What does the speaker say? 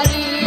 हमारी